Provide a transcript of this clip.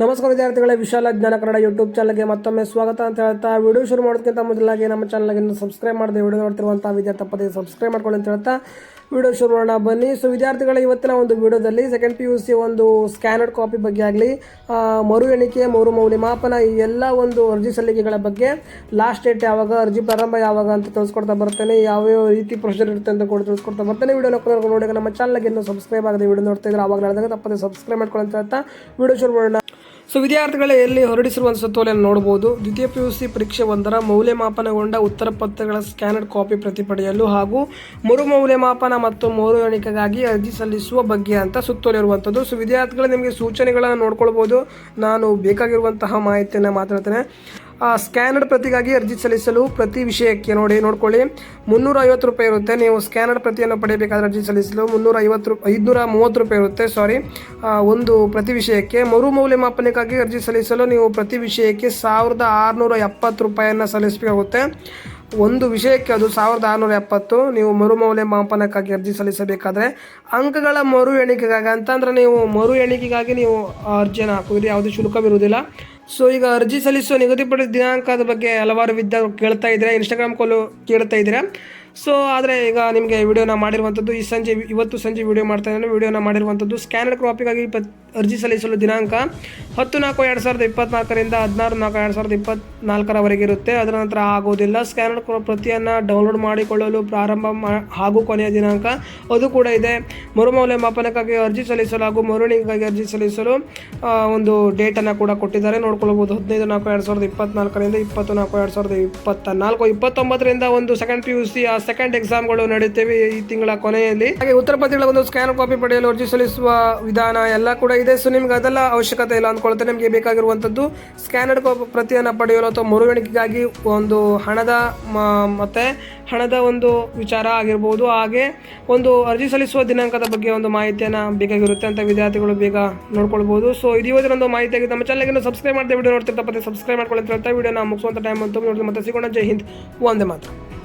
ನಮಸ್ಕಾರ ವಿದ್ಯಾರ್ಥಿಗಳೇ, ವಿಶಾಲ ಜ್ಞಾನ ಕನ್ನಡ ಯೂಟ್ಯೂಬ್ ಚಾನಲ್ಗೆ ಮತ್ತೊಮ್ಮೆ ಸ್ವಾಗತ ಅಂತ ಹೇಳ್ತಾ, ವಿಡಿಯೋ ಶುರು ಮಾಡೋದಕ್ಕಿಂತ ಮೊದಲಾಗಿ ನಮ್ಮ ಚಾನಲ್ಗೆ ಇನ್ನು ಸಬ್ಸ್ಕ್ರೈಬ್ ಮಾಡಿದೆ ವಿಡಿಯೋ ನೋಡ್ತಿರುವಂಥ ವಿದ್ಯಾರ್ಥಿ ತಪ್ಪದೆ ಸಬ್ಸ್ಕ್ರೈಬ್ ಮಾಡ್ಕೊಳ್ಳಿ ಅಂತ ಹೇಳ್ತಾ, ವಿಡಿಯೋ ಶುರು ಮಾಡೋಣ. ಬನ್ನಿ, ಸೊ ವಿದ್ಯಾರ್ಥಿಗಳ, ಇವತ್ತಿನ ಒಂದು ವಿಡಿಯೋದಲ್ಲಿ ಸೆಕೆಂಡ್ ಪಿ ಯು ಸಿ ಒಂದು ಸ್ಕ್ಯಾನರ್ಡ್ ಕಾಪಿ ಬಗ್ಗೆ ಆಗಲಿ ಮರು ಎಣಿಕೆ, ಮರು ಮೌಲ್ಯಮಾಪನ, ಈ ಎಲ್ಲ ಒಂದು ಅರ್ಜಿ ಸಲ್ಲಿಕೆಗಳ ಬಗ್ಗೆ ಲಾಸ್ಟ್ ಡೇಟ್ ಯಾವಾಗ, ಅರ್ಜಿ ಪ್ರಾರಂಭ ಯಾವಾಗ ಅಂತ ತಿಳಿಸ್ಕೊಡ್ತಾ ಬರ್ತೇನೆ, ಯಾವ್ಯಾವ ರೀತಿ ಪ್ರೊಸೀಜರ್ ಇರುತ್ತೆ ಅಂತ ಕೂಡ ತಿಳಿಸ್ಕೊಡ್ತಾ ಬರ್ತೇನೆ. ವಿಡಿಯೋ ನೋಡಿ ನಮ್ಮ ಚಾನಲ್ಗೆ ಇನ್ನೂ ಸಬ್ಸ್ಕ್ರೈಬ್ ಆಗದೆ ವಿಡಿಯೋ ನೋಡ್ತಾ ಇದ್ರೆ ಆವಾಗ ನಡೆದಾಗ ತಪ್ಪದೆ ಸಬ್ಸ್ಕ್ರೈಬ್ ಮಾಡ್ಕೊಳ್ಳಿ ಅಂತ ಹೇಳ್ತಾ, ವಿಡಿಯೋ ಶುರು ಮಾಡೋಣ. ಸೊ ವಿದ್ಯಾರ್ಥಿಗಳೇ ಎಲ್ಲಿ ಹೊರಡಿಸಿರುವಂಥ ಸುತ್ತೋಲೆಯನ್ನು ನೋಡಬಹುದು. ದ್ವಿತೀಯ ಪಿ ಯು ಸಿ ಪರೀಕ್ಷೆ ಒಂದರ ಮೌಲ್ಯಮಾಪನಗೊಂಡ ಉತ್ತರ ಪತ್ರಗಳ ಸ್ಕ್ಯಾನರ್ಡ್ ಕಾಪಿ ಪ್ರತಿ ಪಡೆಯಲು ಹಾಗೂ ಮರು ಮೌಲ್ಯಮಾಪನ ಮತ್ತು ಮರು ಎಣಿಕೆಗಾಗಿ ಅರ್ಜಿ ಸಲ್ಲಿಸುವ ಬಗ್ಗೆ ಅಂತ ಸುತ್ತೋಲೆ ಇರುವಂಥದ್ದು ಸೊ ವಿದ್ಯಾರ್ಥಿಗಳು, ನಿಮಗೆ ಸೂಚನೆಗಳನ್ನು ನೋಡ್ಕೊಳ್ಬೋದು. ನಾನು ಬೇಕಾಗಿರುವಂತಹ ಮಾಹಿತಿಯನ್ನು ಮಾತಾಡ್ತೇನೆ. ಸ್ಕ್ಯಾನರ್ಡ್ ಪ್ರತಿಗಾಗಿ ಅರ್ಜಿ ಸಲ್ಲಿಸಲು ಪ್ರತಿ ವಿಷಯಕ್ಕೆ ನೋಡಿ, ನೋಡ್ಕೊಳ್ಳಿ. ಮುನ್ನೂರ ರೂಪಾಯಿ ಇರುತ್ತೆ. ನೀವು ಸ್ಕ್ಯಾನರ್ಡ್ ಪ್ರತಿಯನ್ನು ಪಡೆಯಬೇಕಾದ್ರೆ ಅರ್ಜಿ ಸಲ್ಲಿಸಲು ಮುನ್ನೂರ ಐವತ್ತು ಐದುನೂರ ಮೂವತ್ತು ರೂಪಾಯಿ ಇರುತ್ತೆ. ಸಾರಿ ಒಂದು ಪ್ರತಿ ವಿಷಯಕ್ಕೆ. ಮರು ಮೌಲ್ಯಮಾಪನಕ್ಕಾಗಿ ಅರ್ಜಿ ಸಲ್ಲಿಸಲು ನೀವು ಪ್ರತಿ ವಿಷಯಕ್ಕೆ ಸಾವಿರದ ಆರುನೂರ ಎಪ್ಪತ್ತು ರೂಪಾಯಿಯನ್ನು ಸಲ್ಲಿಸಬೇಕಾಗುತ್ತೆ. ಒಂದು ವಿಷಯಕ್ಕೆ ಅದು ಸಾವಿರದ ಆರುನೂರ ಎಪ್ಪತ್ತು ನೀವು ಮರು ಮೌಲ್ಯಮಾಪನಕ್ಕಾಗಿ ಅರ್ಜಿ ಸಲ್ಲಿಸಬೇಕಾದ್ರೆ ಅಂಕಗಳ ಮರು ಎಣಿಕೆಗಾಗಿ ಅಂತಂದ್ರೆ ನೀವು ಮರು ಎಣಿಕೆಗಾಗಿ ನೀವು ಅರ್ಜಿಯನ್ನು ಹಾಕಿದ್ರೆ ಯಾವುದೇ ಶುಲ್ಕವಿರುವುದಿಲ್ಲ. ಸೊ ಈಗ ಅರ್ಜಿ ಸಲ್ಲಿಸುವ ನಿಗದಿಪಡಿಸಿದ ದಿನಾಂಕದ ಬಗ್ಗೆ ಹಲವಾರು ವಿದ್ಯಾರ್ಥಿಗಳು ಕೇಳ್ತಾ ಇದ್ದಾರೆ. ಇನ್ಸ್ಟಾಗ್ರಾಮ್ ಕಾಲು ಕೇಳ್ತಾ ಇದ್ದೀರಾ. ಸೊ ಆದರೆ ಈಗ ನಿಮಗೆ ವಿಡಿಯೋನ ಮಾಡಿರುವಂಥದ್ದು ಈ ಸಂಜೆ ಇವತ್ತು ಸಂಜೆ ವಿಡಿಯೋ ಮಾಡ್ತಾ ಇದ್ದಾನೆ. ವಿಡಿಯೋನ ಮಾಡಿರುವಂಥದ್ದು ಸ್ಕ್ಯಾನರ್ ಕ್ರಾಪಿಗಾಗಿ ಪ ಅರ್ಜಿ ಸಲ್ಲಿಸಲು ದಿನಾಂಕ ಹತ್ತು ನಾಲ್ಕು ಎರಡು ಸಾವಿರದ ಇಪ್ಪತ್ನಾಲ್ಕರಿಂದ ಹದಿನಾರು ನಾಲ್ಕು ಎರಡು ಸಾವಿರದ ಇಪ್ಪತ್ನಾಲ್ಕರವರೆಗೆ ಇರುತ್ತೆ. ಅದರ ನಂತರ ಆಗೋದಿಲ್ಲ. ಸ್ಕ್ಯಾನರ್ ಪ್ರತಿಯನ್ನು ಡೌನ್ಲೋಡ್ ಮಾಡಿಕೊಳ್ಳಲು ಪ್ರಾರಂಭ ಮಾ, ಹಾಗೂ ಕೊನೆಯ ದಿನಾಂಕ ಅದು ಕೂಡ ಇದೆ. ಮರುಮೌಲ್ಯಮಾಪನಕ್ಕಾಗಿ ಅರ್ಜಿ ಸಲ್ಲಿಸಲು ಹಾಗೂ ಮರುಣಿಗಾಗಿ ಅರ್ಜಿ ಸಲ್ಲಿಸಲು ಒಂದು ಡೇಟನ್ನು ಕೂಡ ಕೊಟ್ಟಿದ್ದಾರೆ. ನೋಡ್ಕೊಳ್ಬೋದು. ಹದಿನೈದು ನಾಲ್ಕು ಎರಡು ಸಾವಿರದ ಇಪ್ಪತ್ನಾಲ್ಕರಿಂದ ಇಪ್ಪತ್ತು ನಾಲ್ಕು ಎರಡು ಸಾವಿರದ ಇಪ್ಪತ್ತ ನಾಲ್ಕು ಇಪ್ಪತ್ತೊಂಬತ್ತರಿಂದ ಒಂದು ಸೆಕೆಂಡ್ ಪಿ ಯು ಸಿ ಆ ಸೆಕೆಂಡ್ ಎಕ್ಸಾಮ್ಗಳು ನಡೆಯುತ್ತವೆ ಈ ತಿಂಗಳ ಕೊನೆಯಲ್ಲಿ. ಹಾಗೆ ಉತ್ತರ ಪತ್ರಿಕೆಗಳ ಒಂದು ಸ್ಕ್ಯಾನ್ ಕಾಪಿ ಪಡೆಯಲು ಅರ್ಜಿ ಸಲ್ಲಿಸುವ ವಿಧಾನ ಎಲ್ಲ ಕೂಡ ಇದೆ. ಸೊ ನಿಮ್ಗೆ ಅದೆಲ್ಲ ಅವಶ್ಯಕತೆ ಇಲ್ಲ ಅಂದ್ಕೊಳ್ತೇನೆ ನಿಮಗೆ ಬೇಕಾಗಿರುವಂಥದ್ದು ಸ್ಕ್ಯಾನರ್ಡ್ ಕಾಪಿ ಪ್ರತಿಯನ್ನು ಪಡೆಯಲು ಅಥವಾ ಮರುಗಣಿಕೆಗಾಗಿ ಒಂದು ಹಣದ ಮತ್ತೆ ಹಣದ ಒಂದು ವಿಚಾರ ಆಗಿರ್ಬೋದು. ಹಾಗೆ ಒಂದು ಅರ್ಜಿ ಸಲ್ಲಿಸುವ ದಿನಾಂಕದ ಬಗ್ಗೆ ಒಂದು ಮಾಹಿತಿಯನ್ನು ಬೇಕಾಗಿರುತ್ತೆ ಅಂತ ವಿದ್ಯಾರ್ಥಿಗಳು ಬೇಗ ನೋಡ್ಕೊಳ್ಬೋದು. ಸೊ ಇದು ಇವತ್ತಿನ ಒಂದು ಮಾಹಿತಿ ಆಗಿದೆ ನಮ್ಮ ಚಾನಲ್ಗೆ ಸಬ್ಸ್ಕ್ರೈಬ್ ಮಾಡ್ತಾ ವಿಡಿಯೋ ನೋಡ್ತಿರ್ತಾ ಸಬ್ಸ್ಕ್ರೈಬ್ ಮಾಡ್ಕೊಳ್ಳಿ ಅಂತ ಹೇಳ್ತಾ ವಿಡಿಯೋನ ಮುಗಿಸುವಂಥ ಟೈಮ್ ಅಂತ ನೋಡಿದ್ರೆ ಮತ್ತೆ ಸಿಗೋಣ. ಜೈ ಹಿಂದ್. ಒಂದೇ ಮಾತ್ರ.